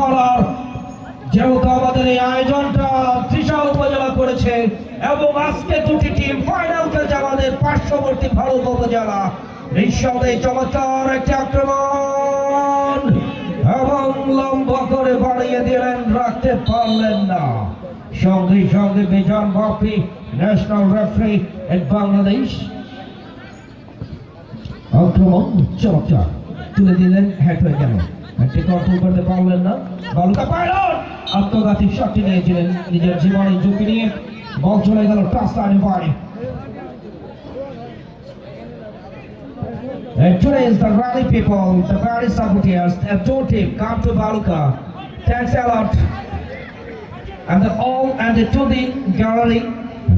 বলার যেহেতু আমাদের এই আয়োজনটা ত্রিশা উপজেলা করেছে এবং আজকে দুটি টিম ফাইনাল খেলছে আমাদের পার্শ্ববর্তী ভারত উপজেলা। নিঃসন্দেহে চমৎকার একটি আক্রমণ এবং লম্বা করে বাড়িয়ে দিলেন, রাখতে পারলেন না। সঙ্গে সঙ্গে Bijan Bapi national referee in Bangladesh. আক্রমণ চমৎকার। তুলে দিলেন হ্যাট হয়ে গেল হ্যাটটি কন্ট্রোল করতে পারলেন না বালুকা পাইলট আত্মঘাতী শটটি নিয়েছিলেন নিজের জীবনের ঝুঁকি নিয়ে বল চলে গেল লাইনে বাড়ি And today is the rally people, the rally saboteurs, the two team come to Baluka. Thanks a lot. And the all and the to the gallery,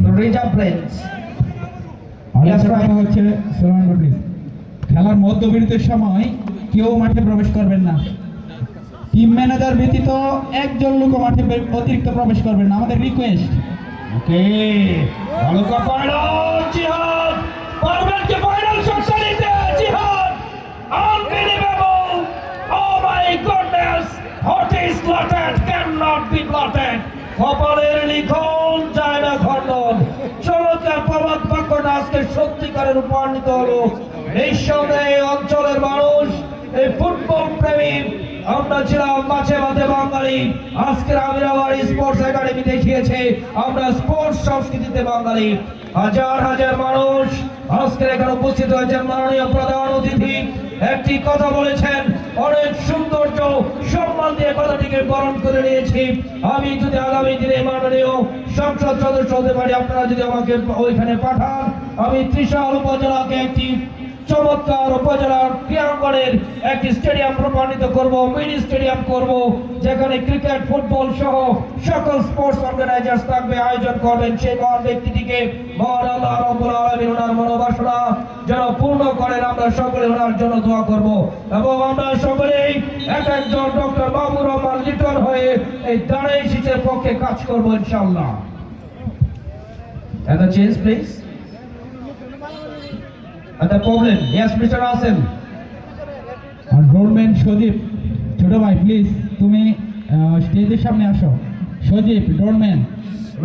the Plains. আরেকটা Yes, right. খেলার মধ্যবিরতির সময় কেউ মাঠে প্রবেশ করবেন না। টিম ম্যানেজার ব্যতীত একজন লোক মাঠে অতিরিক্ত প্রবেশ করবেন না। আমাদের রিকোয়েস্ট ওকে, ভালো কপাড়ো জিহাদ। পারবেন কি ক্যান নট বি লিখন সত্যিকারের রূপান্তরিত হলো। নিঃসন্দেহে অঞ্চলের মানুষ এই ফুটবল প্রেমী, আমরা ছিলাম মাঝে মাঝে বাঙালি। আজকের আমিরাবাড়ি স্পোর্টস একাডেমি দেখিয়েছে, আমরা স্পোর্টস সংস্কৃতিতে বাঙালি। হাজার হাজার মানুষ আজকের এখানে উপস্থিত হয়েছেন মাননীয় প্রধান অতিথি। একটি কথা বলেছেন, অনেক সৌন্দর্য, সম্মান দিয়ে কথাটিকে বরণ করে নিয়েছি। আমি যদি আগামী দিনে মাননীয় সংসদ সদস্য হতে পারি, আপনারা যদি আমাকে ওইখানে পাঠান, আমি ত্রিশাল উপজেলাকে একটি চমৎকার উপজেলার ক্রীড়াঙ্গনের একটি স্টেডিয়াম প্রমাণিত করব মিনি স্টেডিয়াম করব যেখানে ক্রিকেট ফুটবল সহ সকল স্পোর্টস অর্গানাইজার্স থাকবে। আয়োজন করবেন সেই মহান ব্যক্তিটিকে। মহান আল্লাহ রব্বুল আলামিন ওনার মনোবাসনা যেন পূর্ণ করেন। আমরা সকলে ওনার জন্য দোয়া করব। এবং আমরা সকলেই এক একজন ডক্টর বাবুর রহমান লিটন হয়ে এই দাঁড়াই শীতের পক্ষে কাজ করব ইনশাআল্লাহ। And the change, please. The problem, yes, Mr. Asim. আর ডোরম্যান সজীব ছোট ভাই প্লিজ তুমি স্টেজের সামনে আসো। সজীব ডোরম্যান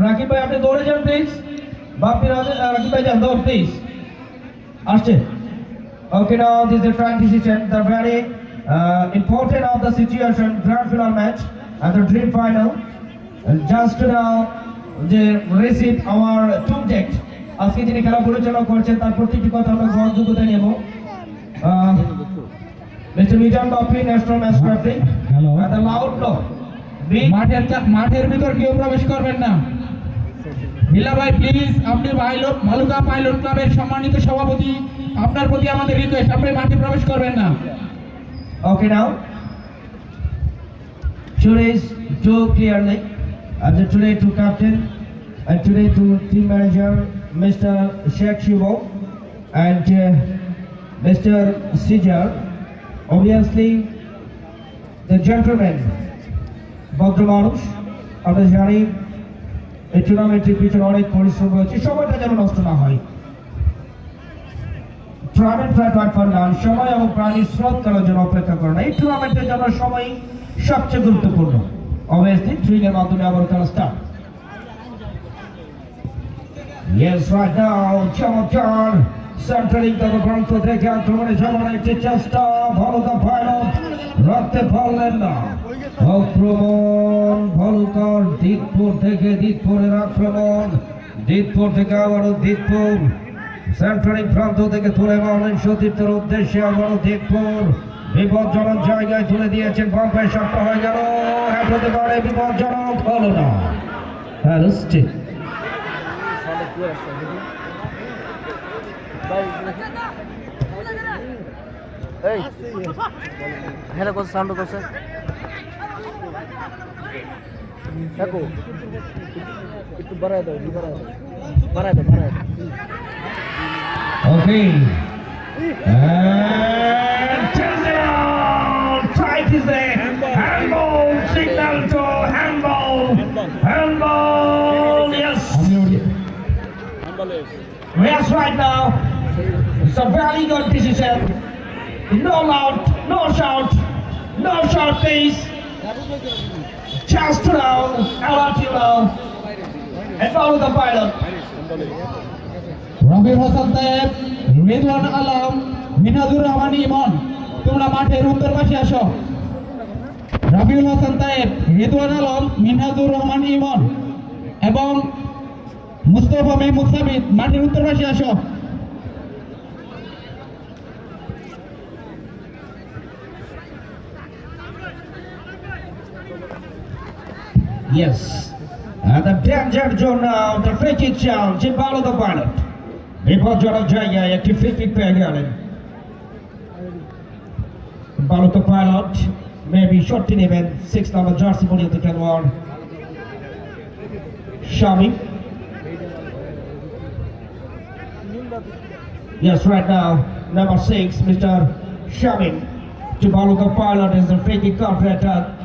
রাকিব ভাই আপনি দৌড়ে যান প্লিজ বাপি রাকিব ভাই যান দৌড় প্লিজ আসছে। Okay now this is trying decision the very important of the situation grand final match and the dream final. Just now যে রিসিভ our subject. আজকে যিনি খেলা পরিচালনা করছেন তার প্রতিটি কথা আমরা গ্রহণযোগ্যতা নেব mister Mizan Bapi national match referee and the loud মাঠের মাঠের ভিতর কেউ প্রবেশ করবেন না বিল্লা ভাই প্লিজ আপনি পাইলট ভালুকা পাইলট ক্লাবের সম্মানিত সভাপতি আপনার প্রতি আমাদের রিকোয়েস্ট আপনি মাঠে প্রবেশ করবেন না Okay now. Today's two clearly. And the today to captain and today to team manager Mr. Sheikh Shivo and uh, Mr. Sijar. Obviously the gentleman ভদ্র মানুষ আমরা জানি এই টুর্নামেন্টের পিছনে অনেক পরিশ্রম রয়েছে সময়টা যেন নষ্ট না হয় টুর্নামেন্ট প্ল্যাটফর্ম ফর নাম সময় এবং প্রাণীর স্রোত করার জন্য অপেক্ষা করে না এই টুর্নামেন্টের জন্য সময় সবচেয়ে গুরুত্বপূর্ণ অবভিয়াসলি থ্রিং মাধ্যমে আবার খেলা স্টার্ট Yes, right now, চমৎকার সেন্টারিং তবে প্রান্ত থেকে আক্রমণে যাওয়ার একটি চেষ্টা ভালুকা পাইলট রাখতে পারলেন না। আক্রমণ ভালুকার দিকপুর থেকে দিকপুরের আক্রমণ। দিকপুর থেকে আবারও দিকপুর সেন্টারিং প্রান্ত থেকে তুলে মারলেন সতীর্থের উদ্দেশ্যে আবারও দিকপুর বিপজ্জনক জায়গায় তুলে দিয়েছেন বাম্পে শটটা হয়ে গেল। হ্যাট হতে পারে বিপজ্জনক হলো না। হ্যাঁ এই হেলা করছে সাউন্ড করছে? দেখো একটু বাড়ায় দাও বাড়ায় দাও বাড়ায় দাও বাড়ায় দাও। Okay. Yes, right now. It's a very good decision. No loud, no shout, no shout, please. Chance to now, LRT now, and follow the pilot. রবির হাসান সাহেব রেদওয়ান আলম মিনাজুর রহমান ইমন তোমরা মাঠের উত্তর পাশে আসো রাবিউল হাসান সাহেব রেদওয়ান আলম মিনহাজুর রহমান ইমন এবং মুস্তফা মেহমুদ সাবিদ মাঠের উত্তর পাশে আসো Yes. And the danger zone now, the free kick challenge, and follow the pilot. বিপজ্জনক জায়গায় একটি ফ্রি কিক পেয়ে গেলেন ভারত পাইলট মেবি শটটি নেবেন সিক্স নাম্বার জার্সি পরিহিত খেলোয়াড় শামি Yes, right now, number six, Mr. Shamin to Baluka Pilot is the free kick operator.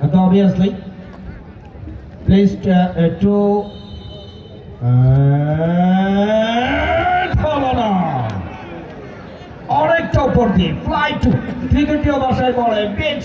And obviously, placed uh, uh, to and হলো না অনেকটা উপর দিয়ে ফ্লাই টু ক্রিকেটীয় ভাষায় বলে বিগ